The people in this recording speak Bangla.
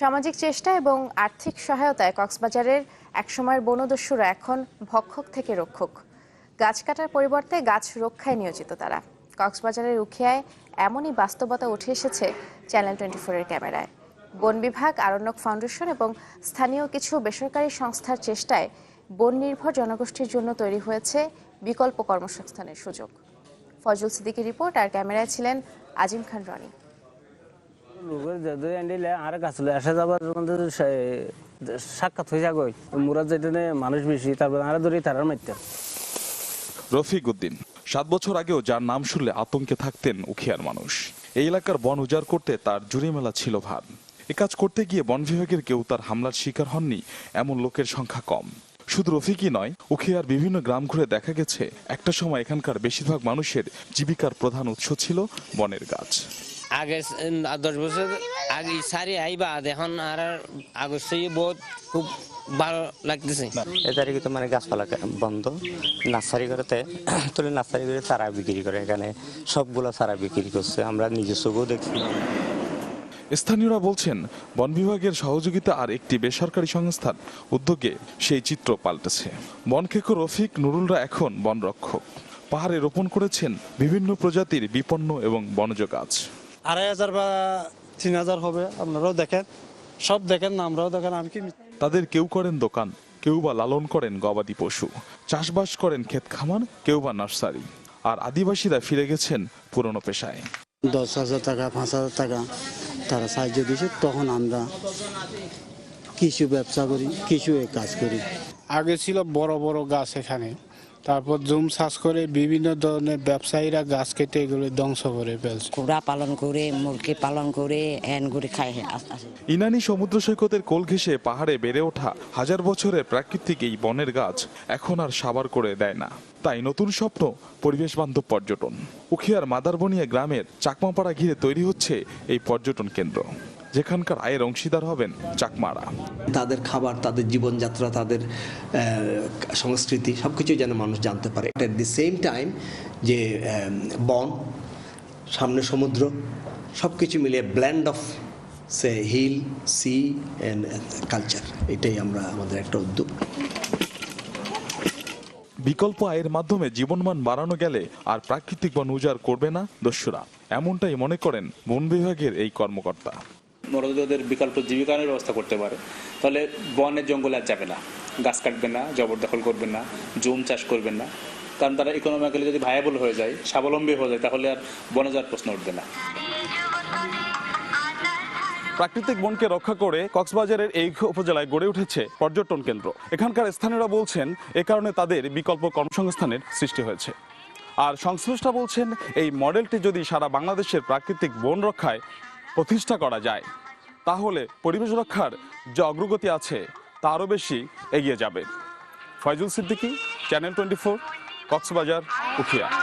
সামাজিক চেষ্টা এবং আর্থিক সহায়তায় কক্সবাজারের একসময়ের বনদস্যুরা এখন ভক্ষক থেকে রক্ষক। গাছ কাটার পরিবর্তে গাছ রক্ষায় নিয়োজিত তারা। কক্সবাজারের উখিয়ায় এমনই বাস্তবতা উঠে এসেছে চ্যানেল টোয়েন্টি ফোরের ক্যামেরায়। বন বিভাগ, আরণ্যক ফাউন্ডেশন এবং স্থানীয় কিছু বেসরকারি সংস্থার চেষ্টায় বন নির্ভর জনগোষ্ঠীর জন্য তৈরি হয়েছে বিকল্প কর্মসংস্থানের সুযোগ। ফজল সিদ্দিকীর রিপোর্ট, আর ক্যামেরায় ছিলেন আজিম খান রনি। লোকের যদি আনিলে আর গাছলে আসা যাবার মধ্যে সাক্ষাৎ হয়ে যাগো মুরাদ যেটা মানুষ বেশি, তারপর আর ধরে তারার মারতে রফিক উদ্দিন, সাত বছর আগেও যার নাম শুনলে আতঙ্কে থাকতেন উখিয়ার মানুষ। এই এলাকার বন উজাড় করতে তার জুড়ি মেলা ছিল ভার। এ কাজ করতে গিয়ে বন বিভাগের কেউ তার হামলার শিকার হননি, এমন লোকের সংখ্যা কম। শুধু রফিকই নয়, উখিয়ার বিভিন্ন গ্রাম ঘুরে দেখা গেছে, একটা সময় এখানকার বেশিরভাগ মানুষের জীবিকার প্রধান উৎস ছিল বনের গাছ। আগে দশ বছর আগে সারি আইবা এখন আর আগস্ট বহুত খুব ভালো লাগতেছে। এদারে কিন্তু মানে গাছপালা বন্ধ। নার্সারি করেতে তুলে নার্সারি করে চারা বিক্রি করে। এখানে সবগুলো চারা বিক্রি করছে। আমরা নিজস্বও দেখছি স্থানীয়রা বলছেন বন বিভাগের সহযোগিতা আর একটি বেসরকারি সংস্থার উদ্যোগে সেই চিত্র পাল্টেছে। বনখেকো রফিক নুরুলরা এখন বনরক্ষক। পাহাড়ে রোপণ করেছেন বিভিন্ন প্রজাতির বিপন্ন এবং বনজ গাছ। আড়াই হাজার বা তিন হাজার হবে আপনারাও দেখেন। সব দেখেন না আমরাও দেখেন আমি কি তাদের কেউ করেন দোকান কেউ বা লালন করেন গবাদি পশু চাষবাস করেন ক্ষেত খামার কেউ বা নার্সারি আর আদিবাসীরা ফিরে গেছেন পুরনো পেশায়। দশ হাজার টাকা পাঁচ হাজার টাকা তারা সাহায্য দিয়েছে তখন আমরা কিছু ব্যবসা করি কিছু কাজ করি। আগে ছিল বড় বড় গাছ এখানে তারপর জুম চাষ করে বিভিন্ন ধরনের ব্যবসায়ীরা গাছ কেটে এগুলো ধ্বংস করে ফেলছে। কুকুরা পালন করে মুরগি পালন করে এন করে খায় ইনানি সমুদ্র সৈকতের কোল ঘেঁষে পাহাড়ে বেড়ে ওঠা হাজার বছরের প্রাকৃতিক এই বনের গাছ এখন আর সাবার করে দেয় না। তাই নতুন স্বপ্ন পরিবেশ বান্ধব পর্যটন। উখিয়ার মাদারবনিয়া গ্রামের চাকমাপাড়া ঘিরে তৈরি হচ্ছে এই পর্যটন কেন্দ্র। যেখানকার আয়ের অংশীদার হবেন চাকমারা। তাদের খাবার তাদের জীবনযাত্রা তাদের সংস্কৃতি সব কিছুই যেন মানুষ জানতে পারে। এট দি সেম টাইম যে বন সামনে সমুদ্র সব কিছু মিলিয়ে blend of sea hill sea and culture এটাই আমরা আমাদের একটা উদ্যোগ। বিকল্প আয়ের মাধ্যমে জীবনমান বাড়ানো গেলে আর প্রাকৃতিক বন উজাড় করবে না দস্যুরা। এমনটাই মনে করেন বন বিভাগের এই কর্মকর্তা। ওদের বিকল্প জীবিকার ব্যবস্থা করতে পারে। তাহলে বনের জঙ্গলে আর যাবে না। গাছ কাটবে না, জবরদখল করবে না, জুম চাষ করবে না। কারণ তারা ইকোনমিক্যালি যদি ভায়াবল হয়ে যায়, স্বাবলম্বী হয়ে যায়, তাহলে আর বনে যাওয়ার প্রশ্ন উঠবে না। প্রাকৃতিক বনকে রক্ষা করে কক্সবাজারের এই উপজেলায় গড়ে উঠেছে পর্যটন কেন্দ্র। এখানকার স্থানীয়রা বলছেন, এ কারণে তাদের বিকল্প কর্মসংস্থানের সৃষ্টি হয়েছে। আর সংশ্লিষ্টরা বলছেন, এই মডেলটি যদি সারা বাংলাদেশের প্রাকৃতিক বন রক্ষায় প্রতিষ্ঠা করা যায়। তাহলে পরিবেশ রক্ষার যে অগ্রগতি আছে তা আরও বেশি এগিয়ে যাবে। Faizul Siddiqui channel twenty four Cox's Bazar, Ukhia.